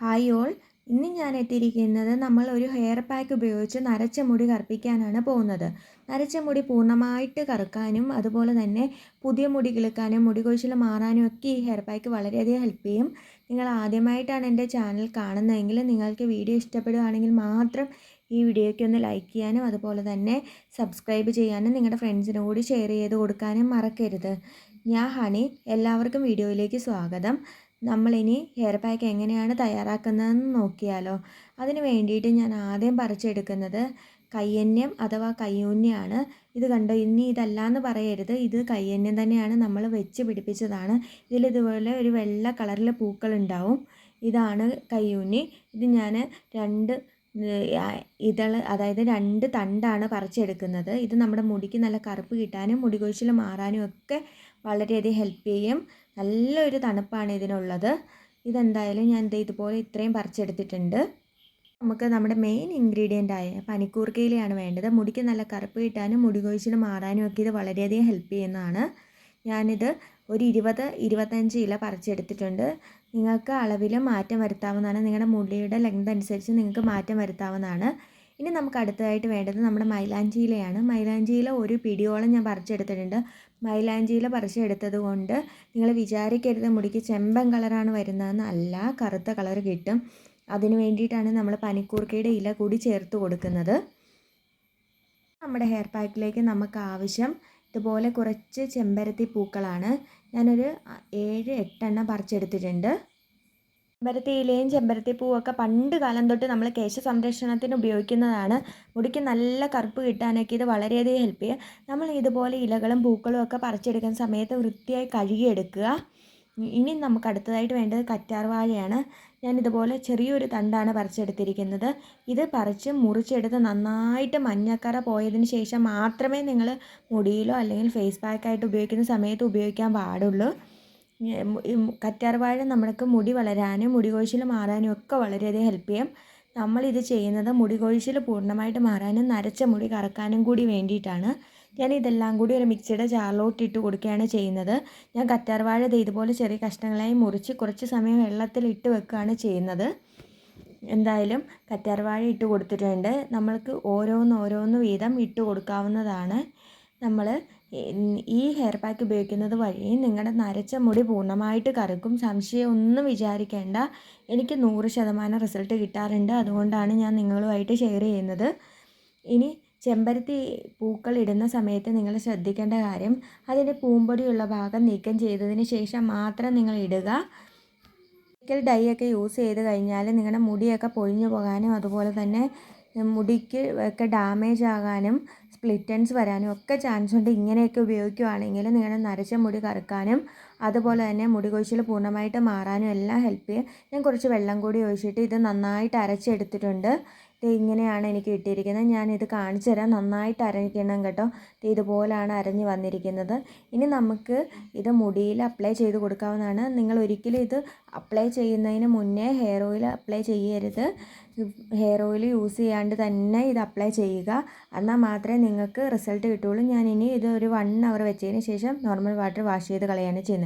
Hi all. ഇന്ന് ഞാൻ എത്തിയിരിക്കുന്നത് നമ്മൾ ഒരു ഹെയർ പാക്ക് ഉപയോഗിച്ച് നരച്ച മുടി കറുപ്പിക്കാനാണ് പോകുന്നത്. നരച്ച മുടി പൂർണമായിട്ട് കറുക്കാനും അതുപോലെ തന്നെ പുതിയ മുടി കിളുക്കാനും മുടി കൊഴിച്ചിൽ മാറാനും ഒക്കെ ഈ ഹെയർ പാക്ക് വളരെയധികം ഹെൽപ്പ് ചെയ്യും. നിങ്ങൾ ആദ്യമായിട്ടാണ് എന്റെ ചാനൽ കാണുന്നതെങ്കിൽ നിങ്ങൾക്ക് വീഡിയോ ഇഷ്ടപ്പെടുകയാണെങ്കിൽ മാത്രം ഈ വീഡിയോയ്ക്ക് ഒന്ന് ലൈക്ക് ചെയ്യാനും അതുപോലെ തന്നെ സബ്സ്ക്രൈബ് ചെയ്യാനും നിങ്ങളുടെ ഫ്രണ്ട്സിനും കൂടി ഷെയർ ചെയ്ത് കൊടുക്കാനും മറക്കരുത്. ഞാൻ ഹണി എല്ലാവർക്കും വീഡിയോയിലേക്ക് സ്വാഗതം. നമ്മളിനി ഹെയർ പാക്ക് എങ്ങനെയാണ് തയ്യാറാക്കുന്നതെന്ന് നോക്കിയാലോ. അതിന് വേണ്ടിയിട്ട് ഞാൻ ആദ്യം പറിച്ചെടുക്കുന്നത് കയ്യന്യം അഥവാ കയ്യൂന്യാണ്. ഇത് കണ്ടോ ഇനി ഇതല്ല എന്ന് പറയരുത്. ഇത് കയ്യന്യം തന്നെയാണ് നമ്മൾ വെച്ച് പിടിപ്പിച്ചതാണ്. ഇതിൽ ഇതുപോലെ ഒരു വെള്ള കളറിലെ പൂക്കളുണ്ടാവും. ഇതാണ് കയ്യൂന്നി. ഇത് ഞാൻ രണ്ട് ഇതൾ അതായത് രണ്ട് തണ്ടാണ് പറിച്ചെടുക്കുന്നത്. ഇത് നമ്മുടെ മുടിക്ക് നല്ല കറുപ്പ് കിട്ടാനും മുടി കൊഴിച്ചിൽ മാറാനും ഒക്കെ വളരെയധികം ഹെൽപ്പ് ചെയ്യും. നല്ലൊരു തണുപ്പാണ് ഇതിനുള്ളത്. ഇതെന്തായാലും ഞാൻ ഇത് ഇതുപോലെ ഇത്രയും പറിച്ചെടുത്തിട്ടുണ്ട്. നമുക്ക് നമ്മുടെ മെയിൻ ഇൻഗ്രീഡിയന്റ് ആയ പനിക്കൂർക്കയിലയാണ് വേണ്ടത്. മുടിക്ക് നല്ല കറുപ്പ് കിട്ടാനും മുടി കൊഴിച്ചിൽ മാറാനും ഒക്കെ ഇത് വളരെയധികം ഹെൽപ്പ് ചെയ്യുന്നതാണ്. ഞാനിത് ഒരു ഇരുപത് ഇരുപത്തഞ്ച് ഇല പറിച്ചെടുത്തിട്ടുണ്ട്. നിങ്ങൾക്ക് അളവിൽ മാറ്റം വരുത്താവുന്നതാണ്. നിങ്ങളുടെ മുടിയുടെ ലെങ്ത് അനുസരിച്ച് നിങ്ങൾക്ക് മാറ്റം വരുത്താവുന്നതാണ്. ഇനി നമുക്ക് അടുത്തതായിട്ട് വേണ്ടത് നമ്മുടെ മൈലാഞ്ചിയിലയാണ് മൈലാഞ്ചിയില ഒരു പിടിയോളം ഞാൻ പറിച്ചെടുത്തിട്ടുണ്ട്. മൈലാഞ്ചിയില പറിച്ചെടുത്തത് കൊണ്ട് നിങ്ങൾ വിചാരിക്കരുത് മുടിക്ക് ചെമ്പൻ കളറാണ് വരുന്നതെന്ന്. അല്ല കറുത്ത കളർ കിട്ടും. അതിന് വേണ്ടിയിട്ടാണ് നമ്മൾ പനിക്കൂർക്കയുടെ ഇല കൂടി ചേർത്ത് കൊടുക്കുന്നത്. നമ്മുടെ ഹെയർ പാക്കിലേക്ക് നമുക്ക് ആവശ്യം ഇതുപോലെ കുറച്ച് ചെമ്പരത്തി പൂക്കളാണ്. ഞാനൊരു ഏഴ് എട്ടെണ്ണം പറിച്ചെടുത്തിട്ടുണ്ട്. ചെമ്പരത്തി ഇലയും ചെമ്പരത്തി പൂവൊക്കെ പണ്ട് കാലം തൊട്ട് നമ്മൾ കേശ സംരക്ഷണത്തിന് ഉപയോഗിക്കുന്നതാണ്. മുടിക്ക് നല്ല കറുപ്പ് കിട്ടാനൊക്കെ ഇത് വളരെയധികം ഹെൽപ്പ് ചെയ്യും. നമ്മൾ ഇതുപോലെ ഇലകളും പൂക്കളും ഒക്കെ പറിച്ചെടുക്കുന്ന സമയത്ത് വൃത്തിയായി കഴുകിയെടുക്കുക. ഇനി നമുക്ക് അടുത്തതായിട്ട് വേണ്ടത് കറ്റാർവാഴയാണ് ഞാൻ ഇതുപോലെ ചെറിയൊരു തണ്ടാണ് പറിച്ചെടുത്തിരിക്കുന്നത്. ഇത് പറിച്ച് മുറിച്ചെടുത്ത് നന്നായിട്ട് മഞ്ഞക്കറ പോയതിന് ശേഷം മാത്രമേ നിങ്ങൾ മുടിയിലോ അല്ലെങ്കിൽ ഫേസ് പാക്കായിട്ട് ഉപയോഗിക്കുന്ന സമയത്ത് ഉപയോഗിക്കാൻ പാടുള്ളൂ. കറ്റാർവാഴ നമ്മൾക്ക് മുടി വളരാനും മുടി കൊഴിച്ചിൽ മാറാനും ഒക്കെ വളരെയധികം ഹെൽപ്പ് ചെയ്യും. നമ്മളിത് ചെയ്യുന്നത് മുടി കൊഴിച്ചിൽ പൂർണമായിട്ട് മാറാനും നരച്ച മുടി കറക്കാനും കൂടി വേണ്ടിയിട്ടാണ്. ഞാൻ ഇതെല്ലാം കൂടി ഒരു മിക്സിയുടെ ജാറിലോട്ട് ഇട്ട് കൊടുക്കുകയാണ് ചെയ്യുന്നത്. ഞാൻ കറ്റാർവാഴ ഇതുപോലെ ചെറിയ കഷ്ണങ്ങളായി മുറിച്ച് കുറച്ച് സമയം വെള്ളത്തിൽ ഇട്ട് വെക്കുകയാണ് ചെയ്യുന്നത്. എന്തായാലും കറ്റാർവാഴ ഇട്ട് കൊടുത്തിട്ടുണ്ട്. നമ്മൾക്ക് ഓരോന്ന് ഓരോന്ന് വീതം ഇട്ട് കൊടുക്കാവുന്നതാണ്. നമ്മൾ ഈ ഹെയർ പാക്ക് ഉപയോഗിക്കുന്നത് വഴി നിങ്ങളുടെ നരച്ച മുടി പൂർണമായിട്ട് കറുക്കും. സംശയം ഒന്നും വിചാരിക്കേണ്ട. എനിക്ക് നൂറ് ശതമാനം റിസൾട്ട് കിട്ടാറുണ്ട്. അതുകൊണ്ടാണ് ഞാൻ നിങ്ങളുമായിട്ട് ഷെയർ ചെയ്യുന്നത്. ഇനി ചെമ്പരത്തി പൂക്കൾ ഇടുന്ന സമയത്ത് നിങ്ങൾ ശ്രദ്ധിക്കേണ്ട കാര്യം അതിന്റെ പൂമ്പൊടിയുള്ള ഭാഗം നീക്കം ചെയ്തതിന് ശേഷം മാത്രം നിങ്ങൾ ഇടുക. ഒരിക്കൽ ഡൈ ഒക്കെ യൂസ് ചെയ്ത് കഴിഞ്ഞാൽ നിങ്ങളുടെ മുടിയൊക്കെ പൊഴിഞ്ഞു പോകാനും അതുപോലെ തന്നെ മുടിക്ക് ഒക്കെ ഡാമേജ് ആകാനും സ്പ്ലിറ്റൻസ് വരാനും ഒക്കെ ചാൻസ് ഉണ്ട്. ഇങ്ങനെയൊക്കെ ഉപയോഗിക്കുകയാണെങ്കിൽ നിങ്ങളുടെ നരച്ച മുടി കറുക്കാനും അതുപോലെ തന്നെ മുടി കൊഴിച്ചിൽ പൂർണമായിട്ട് മാറാനും എല്ലാം ഹെൽപ്പ് ചെയ്യും. ഞാൻ കുറച്ച് വെള്ളം കൂടി ഒഴിച്ചിട്ട് ഇത് നന്നായിട്ട് അരച്ചെടുത്തിട്ടുണ്ട്. ഇത് ഇങ്ങനെയാണ് എനിക്ക് കിട്ടിയിരിക്കുന്നത്. ഞാൻ ഇത് കാണിച്ചു തരാം. നന്നായിട്ട് അരയ്ക്കണം കേട്ടോ. ഇതുപോലാണ് അരഞ്ഞ് വന്നിരിക്കുന്നത്. ഇനി നമുക്ക് ഇത് മുടിയിൽ അപ്ലൈ ചെയ്ത് കൊടുക്കാവുന്നതാണ്. നിങ്ങൾ ഒരിക്കലും ഇത് അപ്ലൈ ചെയ്യുന്നതിന് മുന്നേ ഹെയർ ഓയിൽ അപ്ലൈ ചെയ്യരുത്. ഹെയർ ഓയിൽ യൂസ് ചെയ്യാണ്ട് തന്നെ ഇത് അപ്ലൈ ചെയ്യുക. എന്നാൽ മാത്രമേ നിങ്ങൾക്ക് റിസൾട്ട് കിട്ടുള്ളൂ ഞാൻ ഇനി ഇത് ഒരു വൺ അവർ വെച്ചതിന് ശേഷം നോർമൽ വാട്ടർ വാഷ് ചെയ്ത് കളയാണ് ചെയ്യുന്നത്.